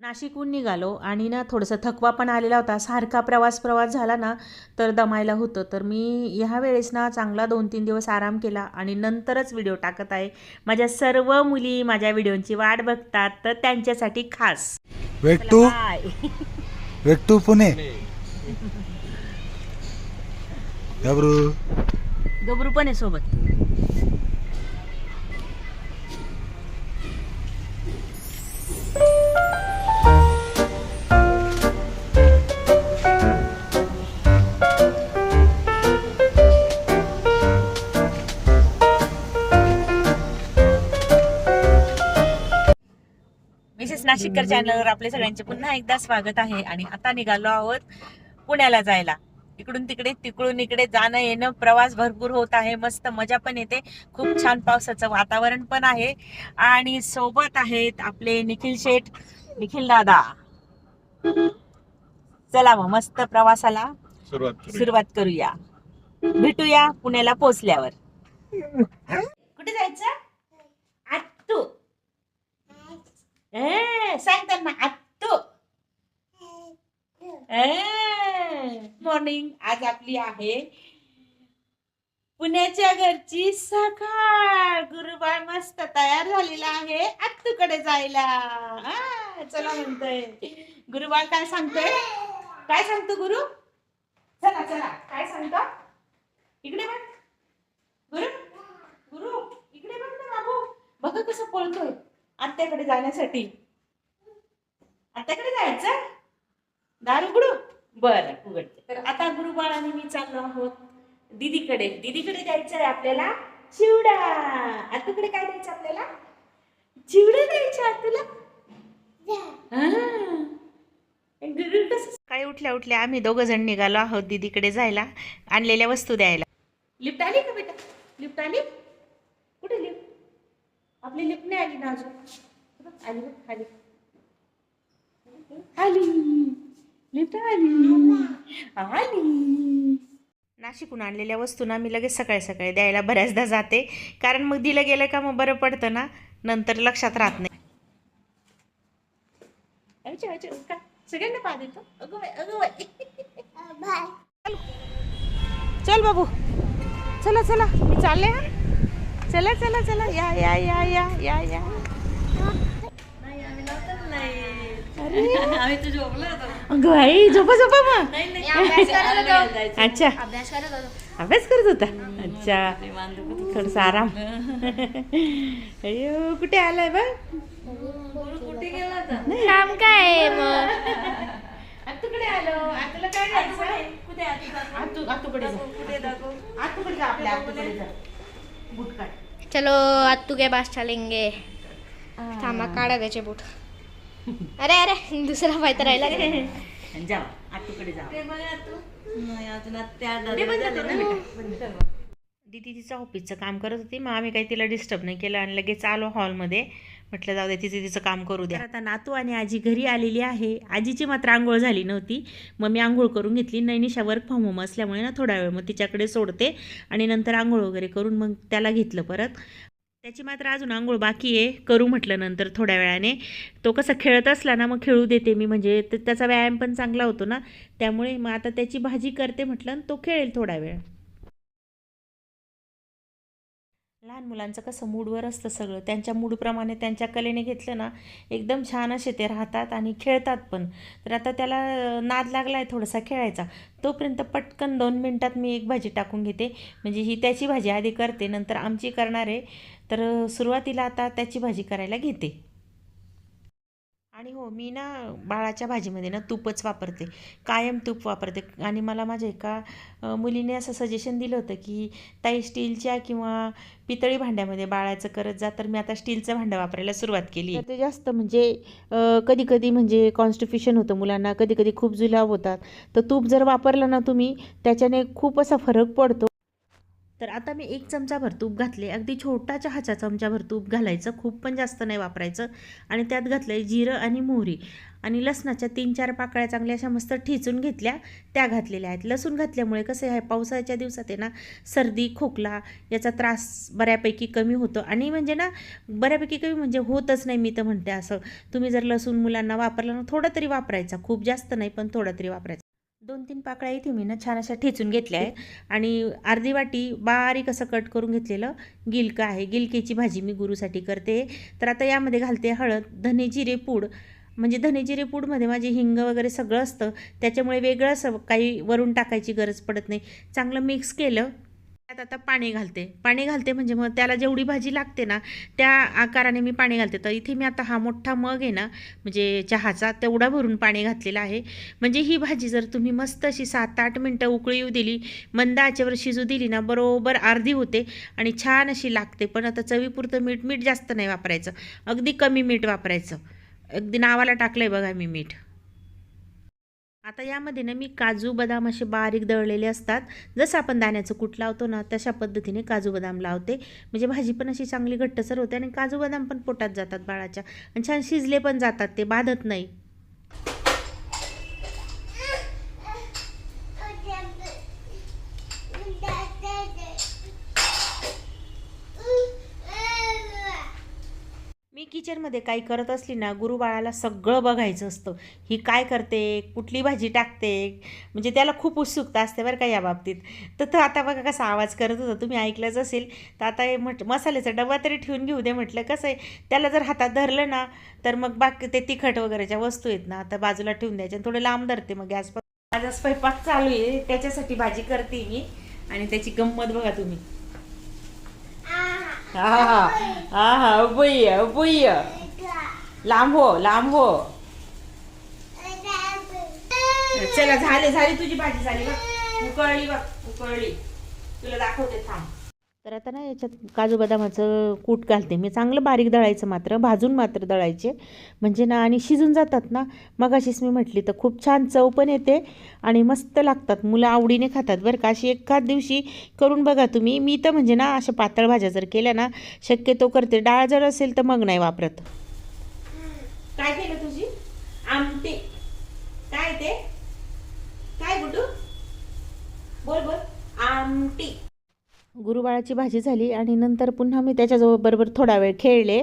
नाशिकहून निघालो आणि ना थोडंसं थकवा पण आलेला होता. सारखा प्रवास प्रवास झाला ना तर दमायला होतं. तर मी ह्या वेळेस ना चांगला दोन तीन दिवस आराम केला आणि नंतरच व्हिडिओ टाकत आहे. माझ्या सर्व मुली माझ्या व्हिडिओची वाट बघतात तर त्यांच्यासाठी खास. वेट टू बाय वेट टू पुणे? गबरू गबरू पण आहे सोबत. नाशिककर चॅनलवर आपले सगळ्यांचे पुन्हा एकदा स्वागत आहे. आणि आता निघालो आहोत पुण्याला जायला. इकडून तिकडे तिकडून इकडे जाणं येणं प्रवास भरपूर होत आहे. मस्त मजा पण येते. खूप छान पावसाचं वातावरण पण आहे. आणि सोबत आहेत आपले निखिल शेठ. निखिल दादा. चला मग मस्त प्रवासाला सुरुवात करूया. भेटूया पुण्याला पोचल्यावर. कुठे जायचं आत्तू ए, सांग त्यांना आत्तू मॉर्निंग आज आपली आहे. पुण्याच्या घरची सकाळ. गुरुबाळ मस्त तयार झालेला आहे. आत्तूकडे जायला. चला म्हणतोय. गुरुबाळ काय सांगतोय? काय सांगतो गुरु? चला चला. काय सांगतो? इकडे बघ. गुरु गुरु इकडे बघ ना बाबू. बघा कसं पळतोय आत्याकडे जाण्यासाठी. आत्याकडे जायचं? दार उघडू बरं उघडते. तर आता गुरुबाळ आणि मी चाललो आहोत दीदीकडे. दीदीकडे जायचं आहे आपल्याला चिवडा. आतूकडे काय द्यायचं आपल्याला? चिवडा द्यायचं कसं सकाळी उठल्या उठल्या आम्ही दोघं जण निघालो आहोत दीदीकडे जायला आणलेल्या वस्तू द्यायला. लिफ्ट आली का बेटा? लिफ्ट आली? कुठे लिफ्ट? आपली लिफ्ट नाही आली ना अजून. आली खाली. आली. लिफ्ट आली. आली. नाशिकहून आणलेल्या वस्तू ना मी लगेच सकाळी सकाळी द्यायला बऱ्याचदा जाते. कारण मग दिलं गेलं का मग बरं पडतं ना? नंतर लक्षात राहत नाही? सगळ्यांना पा देतो. चल. बाबू. चला चला. मी चालले हा? चला चला चला. या या या या या या. होतो अगं बाई झोपा झोपा मग. अच्छा. अभ्यास करत होतो. अभ्यास करत होता? अच्छा. थोडसा आराम. अयो कुठे आलाय बा कुठे गेला होता काम काय आहे मग? आतूकडे आलो. आतूला काय कुठे? आता आतू आतूकडे आतूकडे जा. आपल्या आतूकडे जा. बूट काढ. चलो आत्तू के पास चलेंगे थांबा काढा त्याचे बूट. अरे अरे दुसरा पाय तर राहिला? जा आतूकडे जा दादा. दीदी तिचं ऑफिसचं काम करत होती मग आम्ही काही तिला डिस्टर्ब नाही केलं आणि लगेच आलो हॉलमध्ये म्हटलं जाऊ दे तिचं तिचं काम करू द्या. आता नातू आणि आजी घरी आलेली आहे. आजीची मात्र आंघोळ झाली नव्हती. मग मी आंघोळ करून घेतली. नैनिशा वर्क फ्रॉम होम असल्यामुळे ना थोडा वेळ मग तिच्याकडे सोडते आणि नंतर आंघोळ वगैरे करून मग त्याला घेतलं परत. त्याची मात्र अजून आंघोळ बाकी आहे. करू म्हटलं नंतर थोड्या वेळाने. तो कसा खेळत असला ना मग खेळू देते मी. म्हणजे त्याचा व्यायाम पण चांगला होतो ना. त्यामुळे मग आता त्याची भाजी करते म्हटलं आणि तो खेळेल थोडा वेळ. लहान मुलांचं कसं मूडवर असतं सगळं. त्यांच्या मूडप्रमाणे त्यांच्या कलेने घेतलं ना एकदम छान असे ते राहतात आणि खेळतात पण. तर आता त्याला नाद लागला आहे थोडासा खेळायचा. तोपर्यंत पटकन दोन मिनटात मी एक भाजी टाकून घेते. म्हणजे ही त्याची भाजी आधी करते नंतर आमची करणार आहे. तर सुरुवातीला आता त्याची भाजी करायला घेते. आणि हो मी ना बाळाच्या भाजीमध्ये ना तूपच वापरते. कायम तूप वापरते. आणि मला माझ्या एका मुलीने असं सजेशन दिलं होतं की ताई स्टीलच्या किंवा पितळी भांड्यामध्ये बाळाचं करत जा. तर मी आता स्टीलचं भांडं वापरायला सुरुवात केली. ते जास्त म्हणजे कधी कधी म्हणजे कॉन्स्टिफ्युशन होतं मुलांना. कधी कधी खूप जुलाब होतात. तर तूप जर वापरलं ना तुम्ही त्याच्याने खूप असा फरक पडतो. तर आता मी एक चमचाभर तूप घातले. अगदी छोटा चहाचा चमचाभर तूप घालायचं. खूप पण जास्त नाही वापरायचं. आणि त्यात घातलं आहे जिरं आणि मोहरी. आणि लसणाच्या तीन चार पाकळ्या चांगल्या अशा मस्त ठेचून घेतल्या. त्या घातलेल्या आहेत. लसूण घातल्यामुळे कसं आहे पावसाळ्याच्या दिवसात आहे ना सर्दी खोकला याचा त्रास बऱ्यापैकी कमी होतो. आणि म्हणजे ना बऱ्यापैकी कमी म्हणजे होतच नाही मी तर म्हणते असं. तुम्ही जर लसूण मुलांना वापरलं ना थोडा तरी वापरायचा. खूप जास्त नाही पण थोडा तरी वापरायचा. दोन तीन पाकळ्या इथे मी ना छान अशा ठेचून घेतल्या आहे आणि अर्धी वाटी बारीक असं कट करून घेतलेलं गिलकं आहे. गिलकेची भाजी मी गुरुसाठी करते. तर आता यामध्ये घालते हळद धने जिरे पूड. म्हणजे धने जिरे पूडमध्ये माझे हिंग वगैरे सगळं असतं. त्याच्यामुळे वेगळं असं काही वरून टाकायची गरज पडत नाही. चांगलं मिक्स केलं त्यात आता पाणी घालते. पाणी घालते म्हणजे मग त्याला जेवढी भाजी लागते ना त्या आकाराने मी पाणी घालते. तर इथे मी आता हा मोठा मग आहे ना म्हणजे चहाचा तेवढा भरून पाणी घातलेला आहे. म्हणजे ही भाजी जर तुम्ही मस्त अशी सात आठ मिनटं उकळी येऊ दिली मंद आचेवर शिजू दिली ना बरोबर अर्धी होते आणि छान अशी लागते. पण आता चवीपुरतं मीठ मीठ जास्त नाही वापरायचं. अगदी कमी मीठ वापरायचं. अगदी नावाला टाकलं आहे बघा मी मीठ. आता यामध्ये ना मी काजू बदाम असे बारीक दळलेले असतात. जसं आपण दाण्याचं कूट लावतो ना तशा पद्धतीने काजू बदाम लावते. म्हणजे भाजी पण अशी चांगली घट्टसर होते आणि काजू बदाम पण पोटात जातात बाळाच्या. आणि छान शिजले पण जातात ते बाधत नाही मी किचनमध्ये काही करत असली ना गुरुबाळाला सगळं बघायचं असतं. ही काय करते? कुठली भाजी टाकते? म्हणजे त्याला खूप उत्सुकता असते बरं का या बाबतीत. तर तो आता बघा कसा आवाज करत होता. तुम्ही ऐकलंच असेल. तर आता हे म्हट मसाल्याचा डबा तरी ठेवून घेऊ दे म्हटलं. कसं आहे? त्याला जर हातात धरलं ना तर मग बाकी ते तिखट वगैरेच्या वस्तू आहेत ना आता बाजूला ठेवून द्यायच्या आणि लांब धरते मग गॅस माझा स्वयंपाक चालू आहे. त्याच्यासाठी भाजी करते मी. आणि त्याची गंमत बघा तुम्ही. हा हा हा हा बुय बुय लांब हो लांब हो. चला झाले झाली तुझी भाजी झाली बघ. उकळली बघ उकळली. तुला दाखवते थांब. तर आता ना याच्यात काजू बदामाचं कूट घालते. मी चांगलं बारीक दळायचं मात्र भाजून मात्र दळायचे. म्हणजे ना आणि शिजून जातात ना. मग अशीच मी म्हटली तर खूप छान चव पण येते आणि मस्त लागतात. मुलं आवडीने खातात बरं का. अशी एखाद दिवशी करून बघा तुम्ही. मी तर म्हणजे ना अशा पातळ भाज्या जर केल्या ना शक्यतो करते. डाळ जर असेल तर मग नाही वापरत. काय केलं तुझी? आमटी. काय ते? काय गुडू बोल बोल. आमटी. गुरुबाळाची भाजी झाली आणि नंतर पुन्हा मी त्याच्याजवळ बरोबर थोडा वेळ खेळले.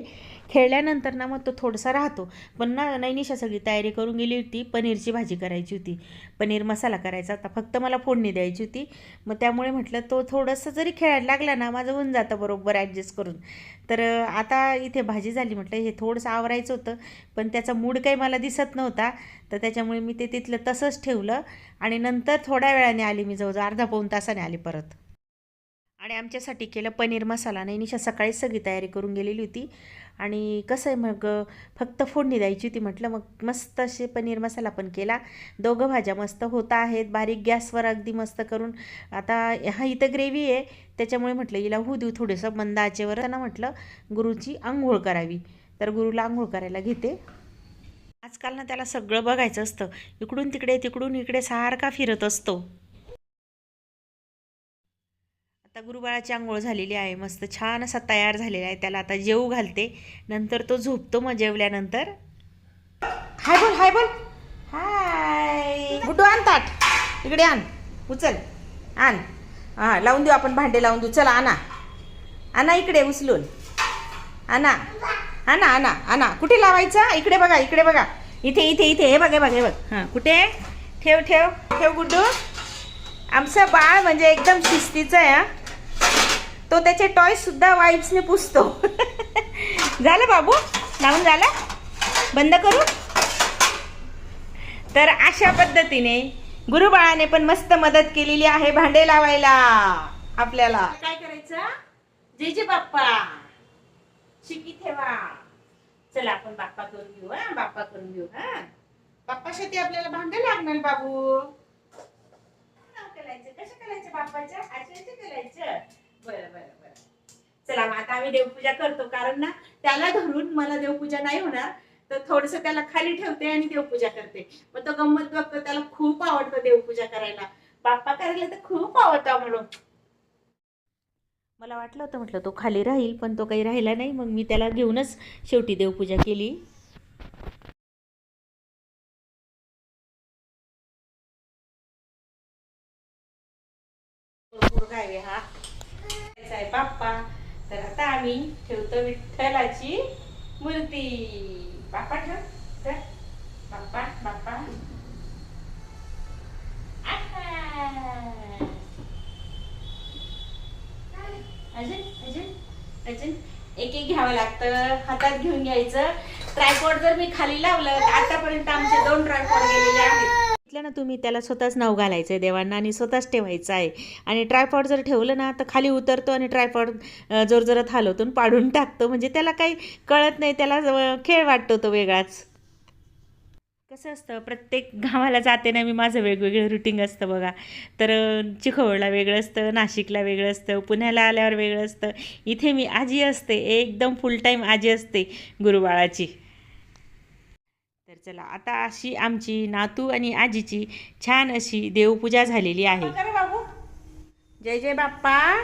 खेळल्यानंतर ना मग तो थोडासा राहतो. पण ना नैनिशा सगळी तयारी करून गेली होती. पनीरची भाजी करायची होती. पनीर मसाला करायचा आता फक्त मला फोडणी द्यायची होती. मग त्यामुळे म्हटलं तो थोडंसं जरी खेळायला लागला ना माझं होऊन जातं बरोबर ॲडजस्ट करून. तर आता इथे भाजी झाली म्हटलं हे थोडंसं आवरायचं होतं. पण त्याचा मूड काही मला दिसत नव्हता. तर त्याच्यामुळे मी ते तिथलं तसंच ठेवलं. आणि नंतर थोड्या वेळाने आली मी जवळजवळ अर्धा पाऊन तासाने आली परत. आणि आमच्यासाठी केलं पनीर मसाला. नाही निशा सकाळी सगळी तयारी करून गेलेली होती. आणि कसं आहे मग फक्त फोडणी द्यायची होती म्हटलं. मग मस्त असे पनीर मसाला पण केला. दोघं भाज्या मस्त होत आहेत. बारीक गॅसवर अगदी मस्त करून. आता हा इथं ग्रेव्ही आहे. त्याच्यामुळे म्हटलं हिला होऊ देऊ थोडंसं. मंद आचेवर त्यांना म्हटलं गुरुची आंघोळ करावी. तर गुरुला आंघोळ करायला घेते. आजकाल ना त्याला सगळं बघायचं असतं. इकडून तिकडे तिकडून इकडे सारखा फिरत असतो. आता गुरुबाळाची आंघोळ झालेली आहे मस्त छान असा तयार झालेला आहे. त्याला आता जेवू घालते. नंतर तो झोपतो मग जेवल्यानंतर. हाय बोल हाय बोल. हाय. गुड्डू आण ताट. इकडे आण. उचल. आण. हां लावून देऊ आपण भांडे लावून देऊ. चला आणा. आणा इकडे उचलून. आणा. आणा आणा आणा. कुठे लावायचा? इकडे बघा इकडे बघा. इथे इथे इथे. हे बघ हे बघ हे बघ. हां कुठे? ठेव ठेव. ठेव गुड्डू. आमचं बाळ म्हणजे एकदम शिस्तीचं आहे हां. तो त्याचे टॉय सुद्धा वाईप्सने पुसतो. झालं बाबू? लावून झालं? बंद करू? तर अशा पद्धतीने गुरुबाळाने पण मस्त मदत केलेली आहे भांडे लावायला आपल्याला. काय करायचं? जय जय बाप्पा. शिकी ठेवा. चला आपण बाप्पा करून घेऊ हा? बाप्पा करून घेऊ हा? बाप्पासाठी आपल्याला भांडे लागणार बाबू. करायचं. कसं करायचं बाप्पाच्या आचार्य करायचं? बरं बरं बरं. चला मग आता आम्ही देवपूजा करतो कारण ना त्याला धरून मला देवपूजा नाही होणार तर थोडस त्याला खाली ठेवते आणि देवपूजा करते. मग तो गंमत बघतो त्याला खूप आवडतं देवपूजा करायला. बाप्पा करायला तर खूप आवडतं म्हणून मला वाटलं होतं म्हटलं तो खाली राहील पण तो काही राहिला नाही. मग मी त्याला घेऊनच शेवटी देवपूजा केली. आम्ही ठेवतो विठ्ठलाची मूर्ती. बाप्पा ठेव. बाप्पा बाप्पा. अजून अजून अजून. एक एक घ्यावं लागतं. हातात घेऊन घ्यायचं. ट्रायपॉड जर मी खाली लावलं तर आतापर्यंत आमचे दोन ट्रायपॉड गेलेले आहेत. म्हटलं ना तुम्ही त्याला स्वतःच नाव घालायचं आहे देवांना आणि स्वतःच ठेवायचं आहे आणि ट्रायपॉड जर ठेवलं ना तर खाली उतरतो आणि ट्रायपॉड जोर जोरात पाडून टाकतो. म्हणजे त्याला काही कळत नाही त्याला खेळ वाटतो तो वेगळाच. कसं असतं प्रत्येक गावाला जाते ना मी माझं वेगवेगळं रुटीन असतं बघा. तर चिखवडला वेगळं असतं नाशिकला वेगळं असतं पुण्याला आल्यावर वेगळं असतं. इथे मी आजी असते एकदम फुल टाईम आजी असते गुरुबाळाची. तर चला आता अशी आमची नातू आणि आजीची छान अशी देवपूजा झालेली आहे. बाबू? जय जय बाप्पा.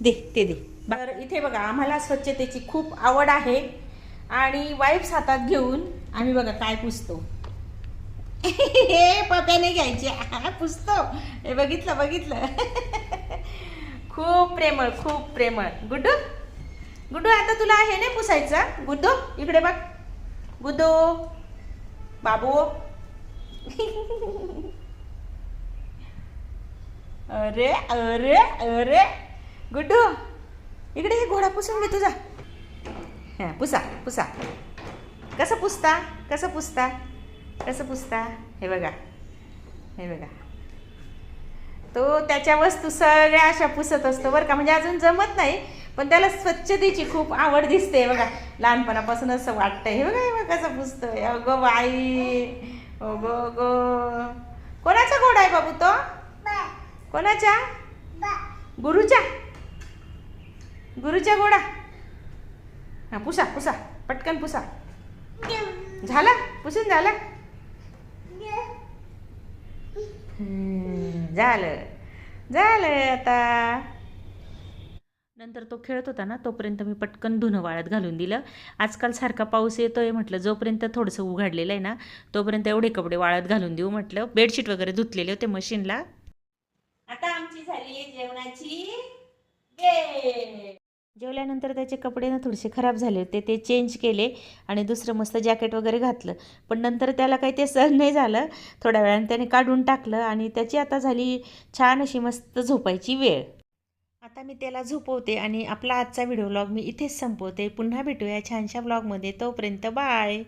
दे ते दे. तर इथे बघा आम्हाला स्वच्छतेची खूप आवड आहे. आणि वाईप्स हातात घेऊन आम्ही बघा काय पुसतो. हे पप्याने घ्यायचे. पुसतो. हे बघितलं बघितलं. खूप प्रेमळ खूप प्रेमळ. गुड्डू? गुड्डू आता तुला हे नाही पुसायचं? गुड्डू इकडे बघ. गुदो बाबू. अरे अरे अरे. गुड्डू इकडे हे घोडा पुसून घे तुझा. हां पुसा पुसा. कसं पुसता? कसं पुसता? कसं पुसता? हे बघा. हे बघा. तो त्याच्या वस्तू सगळ्या अशा पुसत असतो बरं का. म्हणजे अजून जमत नाही पण त्याला स्वच्छतेची खूप आवड दिसते. बघा लहानपणापासून असं वाटतंय. हे बघा हे बघा कसं पुसतोय? अगो बाई. अगं अगो. कोणाचा घोडा आहे बाबू तो? कोणाच्या गुरुच्या. गुरुच्या घोडा हा पुसा पुसा. पटकन पुसा. झाला? पुसून झाला? झालं. झालं आता. नंतर तो खेळत होता ना तोपर्यंत मी पटकन धुणं वाळत घालून दिलं. आजकाल सारखा पाऊस येतोय म्हटलं जोपर्यंत थोडंसं उघडलेलं आहे ना तोपर्यंत एवढे कपडे वाळत घालून देऊ म्हटलं. बेडशीट वगैरे धुतलेले होते मशीनला. आता आमची झाली जेवणाची जेवल्यानंतर त्याचे कपडे ना थोडेसे खराब झाले होते ते चेंज केले आणि दुसरं मस्त जॅकेट वगैरे घातलं. पण नंतर त्याला काही ते सहन नाही झालं. थोड्या वेळाने त्याने काढून टाकलं आणि त्याची आता झाली छान अशी मस्त झोपायची वेळ. आता मी त्याला झोपवते आणि आपला आजचा व्हिडिओ ब्लॉग मी इथेच संपवते. पुन्हा भेटूया छानशा ब्लॉगमध्ये तोपर्यंत बाय.